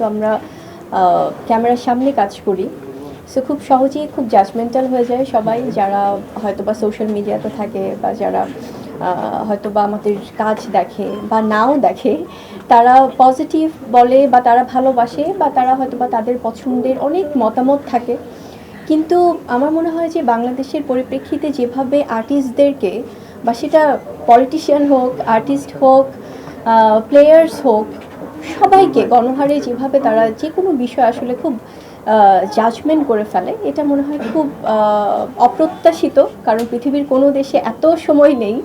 যেহেতু আমরা ক্যামেরার সামনে কাজ করি সো খুব সহজেই খুব জাজমেন্টাল হয়ে যায় সবাই যারা হয়তো বা সোশ্যাল মিডিয়াতে থাকে বা যারা হয়তো বা আমাদের কাজ দেখে বা নাও দেখে, তারা পজিটিভ বলে বা তারা ভালোবাসে বা তারা হয়তো বা তাদের পছন্দের অনেক মতামত থাকে। কিন্তু আমার মনে হয় যে বাংলাদেশের পরিপ্রেক্ষিতে যেভাবে আর্টিস্টদেরকে বা সেটা পলিটিশিয়ান হোক আর্টিস্ট হোক প্লেয়ার্স হোক সবাইকে গণহারে যেভাবে তারা যে কোনো বিষয় আসলে খুব জাজমেন্ট করে ফেলে এটা মনে হয় খুব অপ্রত্যাশিত কারণ পৃথিবীর কোনো দেশে এত সময় নেই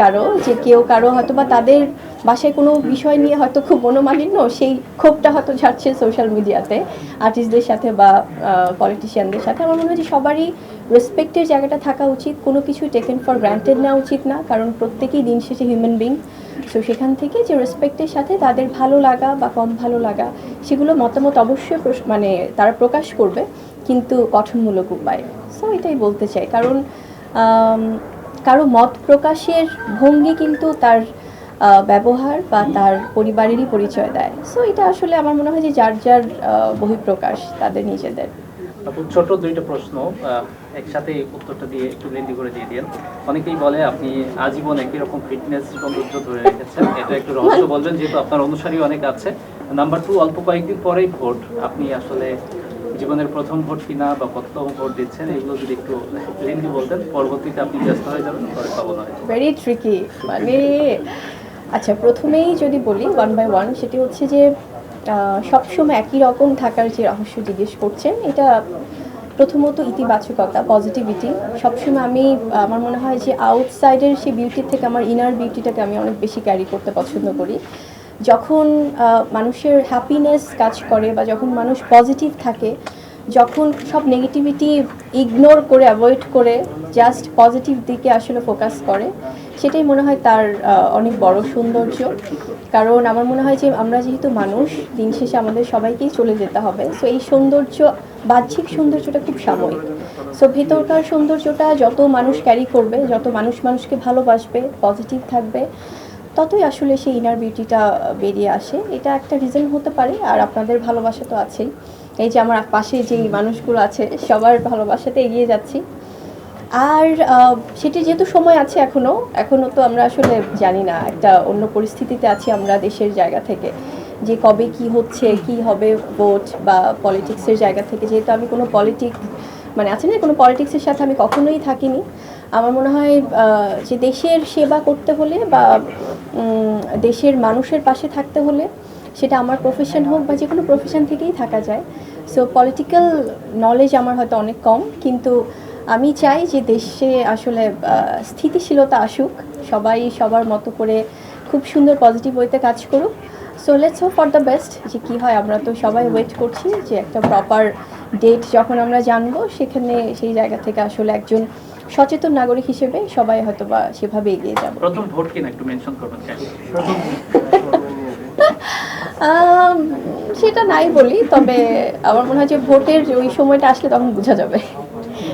কারও যে কেউ কারও হয়তো বা তাদের বাসায় কোনো বিষয় নিয়ে হয়তো খুব মনোমালিন্য সেই ক্ষোভটা হয়তো ছাড়ছে সোশ্যাল মিডিয়াতে আর্টিস্টদের সাথে বা পলিটিশিয়ানদের সাথে। আমার মনে হয় যে সবারই রেসপেক্টের জায়গাটা থাকা উচিত, কোনো কিছু টেকেন ফর গ্রান্টেড নেওয়া উচিত না, কারণ প্রত্যেকেই দিন শেষে হিউম্যান বিং সো সেখান থেকে যে রেসপেক্টের সাথে তাদের ভালো লাগা বা কম ভালো লাগা, সেগুলো মতামত অবশ্যই মানে তারা প্রকাশ করবে, কিন্তু গঠনমূলক উপায়। সো এটাই বলতে চাই। কারণ কারও মত প্রকাশের ভঙ্গি কিন্তু তার ব্যবহার বা তার পরিবারেরই পরিচয় দেয়। সো এটা আসলে আমার মনে হয় যে যার যার বহিঃপ্রকাশ তাদের নিজেদের। ছোট দুইটা প্রশ্ন একসাথে উত্তরটা দিয়ে একটু লেন্দি করে দিয়ে দিন অনেকেই বলে আপনি আজীবন একই রকম ফিটনেস সৌন্দর্য ধরে রেখেছেন। এটা একটু রহস্য বলবেন, যেহেতু আপনার অনুসারী অনেক আছে। নাম্বার টু অল্প কয়েকদিন পরেই ভোট। আপনি আসলে জীবনের প্রথম ভোট কিনা বা কততম ভোট দিচ্ছেন, এগুলো যদি একটু লেন্দি বলতেন, পরবর্তীতে আপনি ব্যস্ত হয়ে যাবেন, পরে পাবো না। ভেরি ট্রিকি মানে আচ্ছা প্রথমেই যদি বলি ওয়ান বাই ওয়ান সেটি হচ্ছে যে সবসময় একই রকম থাকার যে রহস্য জিজ্ঞেস করছেন, এটা প্রথমত ইতিবাচকতা পজিটিভিটি সবসময় আমি, আমার মনে হয় যে আউটসাইডের সেই বিউটির থেকে আমার ইনার বিউটিটাকে আমি অনেক বেশি ক্যারি করতে পছন্দ করি। যখন মানুষের হ্যাপিনেস কাজ করে বা যখন মানুষ পজিটিভ থাকে যখন সব নেগেটিভিটি ইগনোর করে অ্যাভয়েড করে জাস্ট পজিটিভ দিকে আসলে ফোকাস করে, সেটাই মনে হয় তার অনেক বড় সৌন্দর্য। কারণ আমার মনে হয় যে আমরা যেহেতু মানুষ, দিন শেষে আমাদের সবাইকেই চলে যেতে হবে। সো এই সৌন্দর্য, বাহ্যিক সৌন্দর্যটা খুব সাময়িক। সো ভেতরকার সৌন্দর্যটা যত মানুষ ক্যারি করবে, যত মানুষ মানুষকে ভালোবাসবে পজিটিভ থাকবে ততই আসলে সেই ইনার বিউটিটা বেরিয়ে আসে। এটা একটা রিজন হতে পারে আর আপনাদের ভালোবাসা তো আছেই। এই যে আমার পাশে যেই মানুষগুলো আছে সবার ভালোবাসাতে এগিয়ে যাচ্ছি। আর সেটি যেহেতু সময় আছে এখনও এখনও তো আমরা আসলে জানি না। একটা অন্য পরিস্থিতিতে আছি আমরা দেশের জায়গা থেকে। যে কবে কি হচ্ছে কি হবে ভোট বা পলিটিক্সের জায়গা থেকে। যেহেতু আমি কোনো পলিটিক্স মানে আছে না কোনো পলিটিক্সের সাথে আমি কখনোই থাকিনি। আমার মনে হয় যে দেশের সেবা করতে হলে বা দেশের মানুষের পাশে থাকতে হলে সেটা আমার প্রফেশন হোক বা যে কোনো প্রফেশন থেকেই থাকা যায়। সো পলিটিক্যাল নলেজ আমার হয়তো অনেক কম, কিন্তু আমি চাই যে দেশে আসলে স্থিতিশীলতা আসুক, সবাই সবার মতো করে খুব সুন্দর পজিটিভ ওয়েতে কাজ করুক। So let's hope for the best যে কী হয়, আমরা তো সবাই ওয়েট করছি যে একটা প্রপার ডেট যখন আমরা জানব, সেখানে সেই জায়গা থেকে আসলে একজন সচেতন নাগরিক হিসেবে সবাই হয়তো বা সেভাবে এগিয়ে যাব। প্রথম ভোট কিনা একটু মেনশন করবেন? সেটা নাই বলি তবে আমার মনে হয় যে ভোটের ওই সময়টা আসলে তখন বোঝা যাবে।